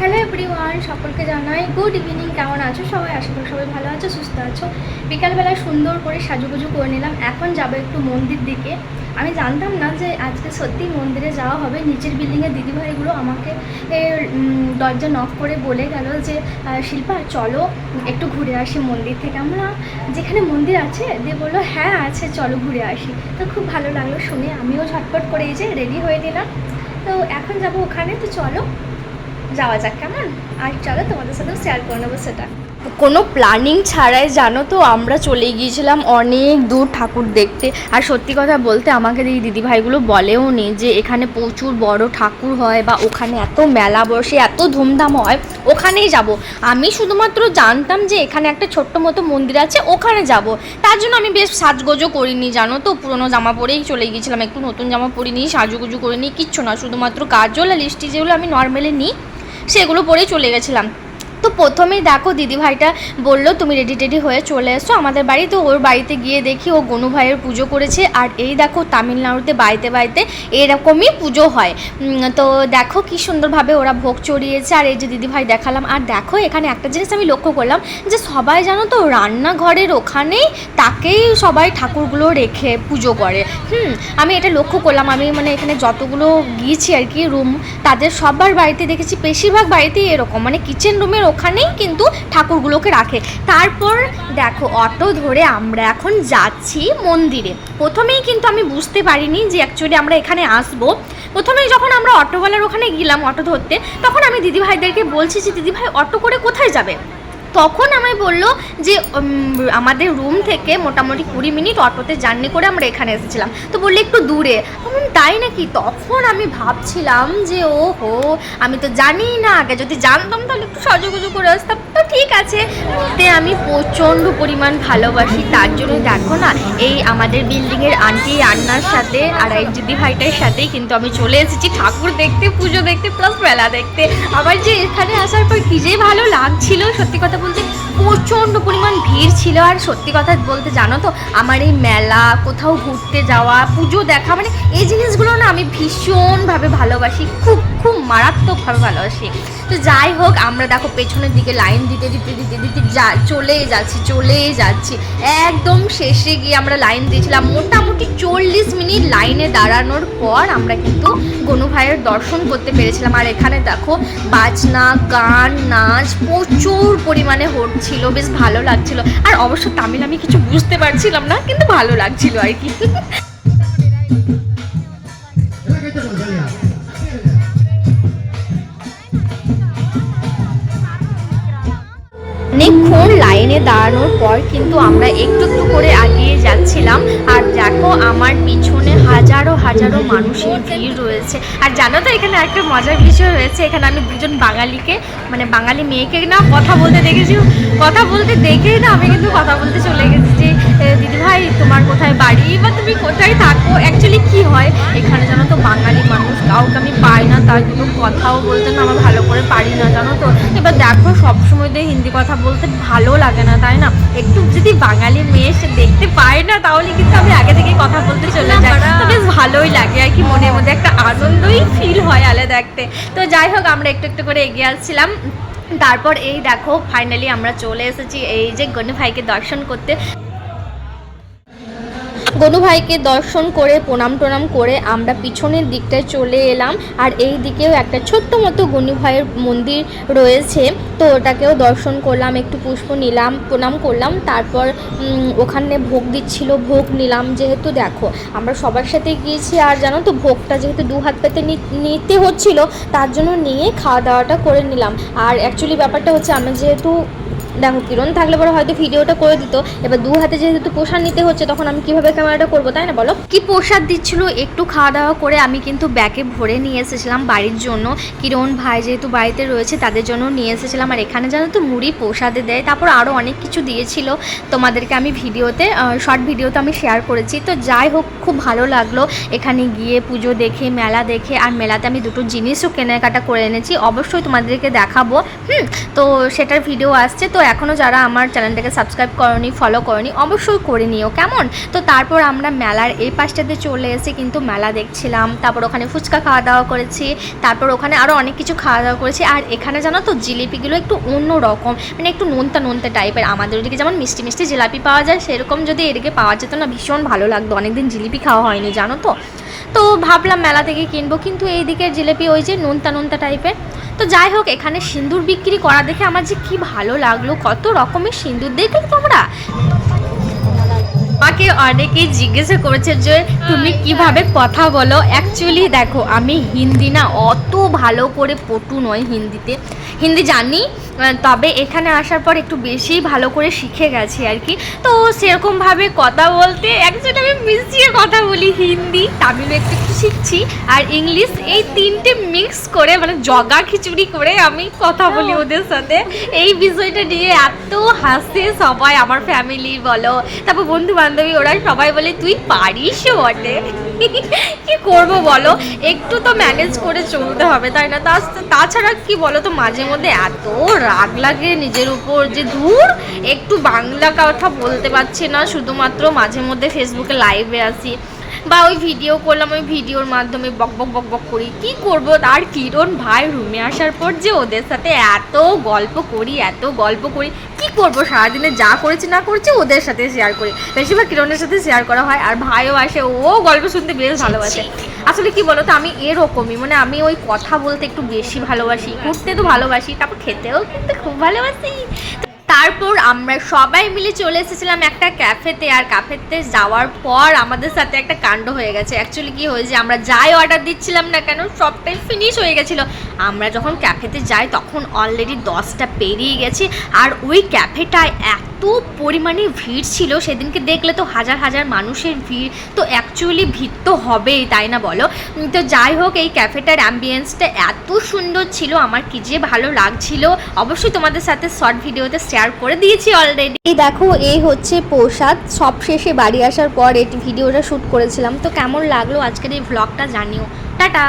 Hello everyone সকলকে জানাই good evening কেমন আছো সবাই? আশা করি সবাই ভালো আছো, সুস্থ আছো। বিকালবেলা সুন্দর করে সাজুগুজু করে নিলাম, এখন যাব একটু মন্দির দিকে। আমি জানতাম না যে আজকে সত্যি মন্দিরে যাওয়া হবে। নিচের বিল্ডিংয়ের দিদিভাইগুলো আমাকে দরজা নক করে বলে গেল যে শিল্পা, চলো একটু ঘুরে আসি মন্দির থেকে। আমরা যেখানে মন্দির আছে, দিয়ে বলল হ্যাঁ আছে, চলো ঘুরে আসি। তো খুব ভালো লাগল শুনে। আমিও ঝটপট করে এই যে রেডি হয়ে দিলাম তো এখন যাব ওখানে, তো চলো যাওয়া যাক, কেমন? আর চলো তোমাদের সাথেও শেয়ার করে নেব সেটা। কোনো প্ল্যানিং ছাড়াই জানো তো, আমরা চলে গিয়েছিলাম অনেক দূর ঠাকুর দেখতে। আর সত্যি কথা বলতে আমাকে এই দিদিভাইগুলো বলেও নি যে এখানে প্রচুর বড় ঠাকুর হয় বা ওখানে এত মেলা বসে, এত ধুমধাম হয়, ওখানেই যাব। আমি শুধুমাত্র জানতাম যে এখানে একটা ছোট্ট মতো মন্দির আছে, ওখানে যাব। তার জন্য আমি বেশ সাজগোজও করিনি, জানো তো, পুরোনো জামা পরেই চলে গিয়েছিলাম। একটু নতুন জামা পরিনি সাজুগুজু করিনি কিচ্ছু না শুধুমাত্র কাজল আর লিস্টি যেগুলো আমি নর্মালি নিই সেগুলো পরেই চলে গেছিলাম। তো প্রথমেই দেখো দিদিভাইটা বলল, তুমি রেডি টেডি হয়ে চলে এসো আমাদের বাড়ি। তো ওর বাড়িতে গিয়ে দেখি ও গনু ভাইয়ের পুজো করেছে। আর এই দেখো তামিলনাড়ুতে বাড়িতে বাড়িতে এরকমই পুজো হয়। তো দেখো কি সুন্দরভাবে ওরা ভোগ চড়িয়েছে। আর এই যে দিদিভাই দেখালাম, আর দেখো এখানে একটা জিনিস আমি লক্ষ্য করলাম যে সবাই জানো তো রান্নাঘরের ওখানেই তাকেই সবাই ঠাকুরগুলো রেখে পুজো করে। হুম, আমি এটা লক্ষ্য করলাম। আমি মানে এখানে যতগুলো গিয়েছি আর কি রুম তাদের সবার বাড়িতে দেখেছি। বেশিরভাগ বাড়িতেই এরকম। মানে কিচেন রুমের ওখানেই কিন্তু ঠাকুরগুলোকে রাখে। তারপর দেখো, অটো ধরে আমরা এখন যাচ্ছি মন্দিরে। প্রথমেই কিন্তু আমি বুঝতে পারিনি যে অ্যাকচুয়ালি আমরা এখানে আসব। প্রথমেই যখন আমরা অটোওয়ালার ওখানে গেলাম অটো ধরতে, তখন আমি দিদিভাইদেরকে বলছি যে, দিদিভাই, অটো করে কোথায় যাবে? তখন আমায় বলল যে আমাদের রুম থেকে মোটামুটি কুড়ি মিনিট অটোতে জার্নি করে আমরা এখানে এসেছিলাম। তো বললে, একটু দূরে। তাই নাকি? তখন আমি ভাবছিলাম যে ও হো আমি তো জানি না। আগে যদি জানতাম তাহলে একটু সজগুজু আমি প্রচণ্ড পরিমাণ ভালোবাসি, তার জন্য দেখো না, এই আমাদের বিল্ডিংয়ের আন্টি আন্নার সাথে আর এই দিদি ভাইটার সাথেই কিন্তু আমি চলে এসেছি। ঠাকুর দেখতে, পুজো দেখতে প্লাস মেলা দেখতে। আমার যে এখানে আসার পর কী যে ভালো লাগছিল, সত্যি কথা বলতে প্রচণ্ড পরিমাণ ভিড় ছিল। আর সত্যি কথা বলতে জানো তো, আমার এই মেলা, কোথাও ঘুরতে যাওয়া, পুজো দেখা মানে এই জিনিসগুলো না আমি ভীষণভাবে ভালোবাসি। খুব খুব মারাত্মকভাবে ভালোবাসি। তো যাই হোক, আমরা দেখো পেছনের দিকে লাইন দিতে দিতে দিতে দিতে যা, চলেই যাচ্ছি চলেই যাচ্ছি। একদম শেষে গিয়ে আমরা লাইন দিয়েছিলাম। মোটামুটি চল্লিশ মিনিট লাইনে দাঁড়ানোর পর আমরা কিন্তু গনু ভাইয়ের দর্শন করতে পেরেছিলাম। আর এখানে দেখো, বাজনা, গান, নাচ প্রচুর পরিমাণে হচ্ছিল, বেশ ভালো লাগছিল। আর অবশ্য তামিল আমি কিছু বুঝতে পারছিলাম না, কিন্তু ভালো লাগছিল আর কি। অনেকক্ষণ লাইনে দাঁড়ানোর পর কিন্তু আমরা একটু একটু করে এগিয়ে যাচ্ছিলাম। আর দেখো, আমার পিছনে হাজারো হাজারো মানুষের ভিড় রয়েছে। আর জানো তো, এখানে একটা মজার বিষয় রয়েছে। এখানে আমি দুজন বাঙালিকে মানে বাঙালি মেয়েকে না কথা বলতে দেখেছি, কথা বলতে দেখেই না আমি কিন্তু কথা বলতে চলে গেছি যে দিদিভাই, তোমার কোথায় বাড়ি? বা তুমি কোথায় থাকো? অ্যাকচুয়ালি কি হয়? এখানে জানো তো, বাঙালি কাউকে আমি পাই না তার জন্য কথাও বলতে না আমার ভালো করে পারি না জানো তো? এবার দেখো সবসময় তো হিন্দি কথা বলতে ভালো লাগে না তাই না? একটু যদি বাঙালি মেয়ে সে দেখতে পায় না তাহলে কিন্তু আমি আগে থেকে কথা বলতে চলে যাই। তো বেশ ভালোই লাগে আর কি মনের মধ্যে একটা আনন্দই ফিল হয় আলাদা দেখতে। তো যাই হোক আমরা একটু একটু করে এগিয়ে আসছিলাম। তারপর এই দেখো ফাইনালি আমরা চলে এসেছি এই যে গনু ভাইকে দর্শন করতে। গনু ভাইকে দর্শন করে, প্রণাম টনাম করে আমরা পিছনের দিকটায় চলে এলাম। আর এই দিকেও একটা ছোট্ট মতো গনু ভাইয়ের মন্দির রয়েছে। তো ওটাকেও দর্শন করলাম, একটু পুষ্প নিলাম, প্রণাম করলাম। তারপর ওখানে ভোগ দিচ্ছিল, ভোগ নিলাম। যেহেতু দেখো, আমরা সবার সাথে গিয়েছি, আর জানো তো ভোগটা যেহেতু দু হাত পেতে নিতে হচ্ছিল, তার জন্য নিয়ে খাওয়া দাওয়াটা করে নিলাম। আর অ্যাকচুয়ালি ব্যাপারটা হচ্ছে, আমি যেহেতু দেখো, কিরণ থাকলে পরে হয়তো ভিডিওটা করে দিত। এবার দু হাতে যেহেতু প্রসাদ নিতে হচ্ছে, তখন আমি কীভাবে ক্যামেরাটা করব, তাই না বলো? কি প্রসাদ দিচ্ছিল? একটু খাওয়া দাওয়া করে আমি কিন্তু ব্যাগে ভরে নিয়ে এসেছিলাম বাড়ির জন্য। কিরণ ভাই যেহেতু বাড়িতে রয়েছে, তাদের জন্য নিয়ে এসেছিলাম। আর এখানে জানো তো, মুড়ি প্রসাদে দেয়। তারপর আরও অনেক কিছু দিয়েছিল। তোমাদেরকে আমি ভিডিওতে শর্ট ভিডিওতে আমি শেয়ার করেছি। তো যাই হোক, খুব ভালো লাগল। এখানে গিয়ে পুজো দেখে, মেলা দেখে, আর মেলাতে আমি দুটো জিনিসও কেনাকাটা করে এনেছি। অবশ্যই তোমাদেরকে দেখাবো। হুম, তো সেটার ভিডিও আসছে। তো এখনও যারা আমার চ্যানেলটাকে সাবস্ক্রাইব করনি ফলো করনি, অবশ্যই করে নিও। কেমন? তো তারপর আমরা মেলার এই পাশটাতে চলে এসে কিন্তু মেলা দেখছিলাম। তারপর ওখানে ফুচকা খাওয়া দাওয়া করেছি। তারপর ওখানে আরও অনেক কিছু খাওয়া দাওয়া করেছি। আর এখানে জানো তো, জিলিপিগুলো একটু অন্য রকম মানে একটু নোনতা নোনতা টাইপের আমাদের ওদিকে যেমন মিষ্টি মিষ্টি জিলাপি পাওয়া যায়, সেরকম যদি এদিকে পাওয়া যেত না, ভীষণ ভালো লাগতো। অনেকদিন জিলিপি খাওয়া হয়নি, জানো তো? তো ভাবলাম মেলা থেকে কিনবো, কিন্তু এই দিকের জিলিপি ওই যে নোনতা নোনতা টাইপের তো যাই হোক, এখানে সিঁদুর বিক্রি করা দেখে আমার যে কি ভালো লাগল, কত রকমের সিঁদুর দেখলে তোমরা। আমাকে অনেকেই জিজ্ঞাসা করেছে যে, তুমি কীভাবে কথা বলো? অ্যাকচুয়ালি দেখো, আমি হিন্দি না, অত ভালো করে পটু নয় হিন্দিতে। হিন্দি জানি তবে এখানে আসার পর একটু বেশি ভালো করে শিখে গেছি আর কি। তো সেরকমভাবে কথা বলতে অ্যাকচুয়ালি আমি মিশিয়ে কথা বলি হিন্দি তামিল একটু একটু শিখছি আর ইংলিশ এই তিনটে মিক্স করে মানে জগা খিচুড়ি করে আমি কথা বলি ওদের সাথে। এই বিষয়টা নিয়ে এত হাসে সবাই আমার ফ্যামিলি বলো তারপর বন্ধু বান্ধবী ওরা সবাই বলে তুই পারিস বটে? কি করব বলো? একটু তো ম্যানেজ করে চলতে হবে, তাই না? তাছাড়া কি বলো তো মাঝে মধ্যে এত রাগ লাগে নিজের উপর যে, ধুর, একটু বাংলা কথা বলতে পারছি না, শুধুমাত্র মাঝে মধ্যে ফেসবুকে লাইভে আসি বা ওই ভিডিও করলাম ওই ভিডিওর মাধ্যমে বক বক বক বক করি। কি করব? আর কিরণ ভাই রুমে আসার পর যে ওদের সাথে এত গল্প করি এত গল্প করি কি করব? সারাদিনে যা করেছি না করেছি ওদের সাথে শেয়ার করি। বেশিরভাগ কিরণের সাথে শেয়ার করা হয় আর ভাইও আসে ও গল্প শুনতে বেশ ভালোবাসে। আসলে কি বলতো আমি এরকমই মানে আমি ওই কথা বলতে একটু বেশি ভালোবাসি ঘুরতে তো ভালোবাসি তারপর খেতেও কিন্তু খুব ভালোবাসি। তারপর আমরা সবাই মিলে চলে এসেছিলাম একটা ক্যাফেতে আর ক্যাফেতে যাওয়ার পর আমাদের সাথে একটা কাণ্ড হয়ে গেছে। অ্যাকচুয়ালি কি হয়েছে, আমরা যাই অর্ডার দিচ্ছিলাম না কেন, সবটাই ফিনিশ হয়ে গেছিল। আমরা যখন ক্যাফেতে যাই, তখন অলরেডি দশটা পেরিয়ে গেছি। আর ওই ক্যাফেটায় এত পরিমাণে ভিড় ছিল, সেদিনকে দেখলে তো হাজার হাজার মানুষের ভিড়। তো অ্যাকচুয়ালি ভিড় তো হবেই, তাই না বলো? তো যাই হোক, এই ক্যাফেটার অ্যাম্বিয়েন্সটা এত সুন্দর ছিল, আমার কি যে ভালো লাগছিল। অবশ্যই তোমাদের সাথে শর্ট ভিডিওতে শেয়ার করে দিয়েছি অলরেডি এই দেখো এই হচ্ছে প্রসাদ। সব শেষে বাড়ি আসার পর এই ভিডিওটা শ্যুট করেছিলাম। তো কেমন লাগল আজকের এই ভ্লগটা জানিও। টাটা!